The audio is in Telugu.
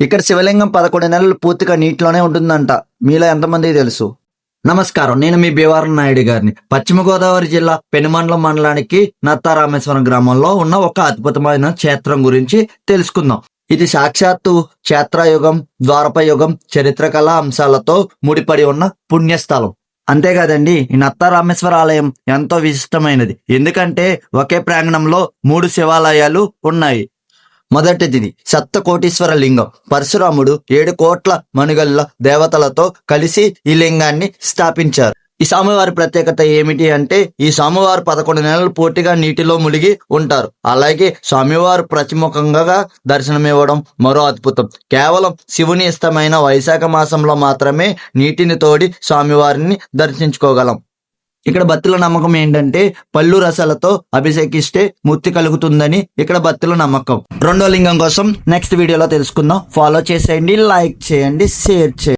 ఇక్కడ శివలింగం పదకొండు నెలలు పూర్తిగా నీటిలోనే ఉంటుందంట. మీలో ఎంతమందికి తెలుసు? నమస్కారం నేను మీ బీవారం నాయుడు గారిని. పశ్చిమ గోదావరి జిల్లా పెనుమండలం మండలానికి నత్తారామేశ్వరం గ్రామంలో ఉన్న ఒక అద్భుతమైన క్షేత్రం గురించి తెలుసుకుందాం. ఇది సాక్షాత్తు క్షేత్రయుగం ద్వారపయుగం చరిత్రకళ అంశాలతో ముడిపడి ఉన్న పుణ్యస్థలం. అంతేకాదండి ఈ నత్తారామేశ్వర ఆలయం ఎంతో విశిష్టమైనది. ఎందుకంటే ఒకే ప్రాంగణంలో మూడు శివాలయాలు ఉన్నాయి. మొదటిది సప్తకోటీశ్వర లింగం. పరశురాముడు ఏడు కోట్ల మనుగల్ల దేవతలతో కలిసి ఈ లింగాన్ని స్థాపించారు. ఈ స్వామివారి ప్రత్యేకత ఏమిటి అంటే ఈ స్వామివారు పదకొండు నెలలు పూర్తిగా నీటిలో మునిగి ఉంటారు. అలాగే స్వామివారు ప్రతిముఖంగా దర్శనమివ్వడం మరో అద్భుతం. కేవలం శివుని ఇష్టమైన వైశాఖ మాసంలో మాత్రమే నీటిని తోడి స్వామివారిని దర్శించుకోగలం. ఇక్కడ భక్తుల నమ్మకం ఏంటంటే పళ్ళు రసాలతో అభిషేకిస్తే ముక్తి కలుగుతుందని ఇక్కడ భక్తుల నమ్మకం. రెండో లింగం కోసం నెక్స్ట్ వీడియోలో తెలుసుకుందాం. ఫాలో చేసేయండి లైక్ చేయండి షేర్ చేయండి.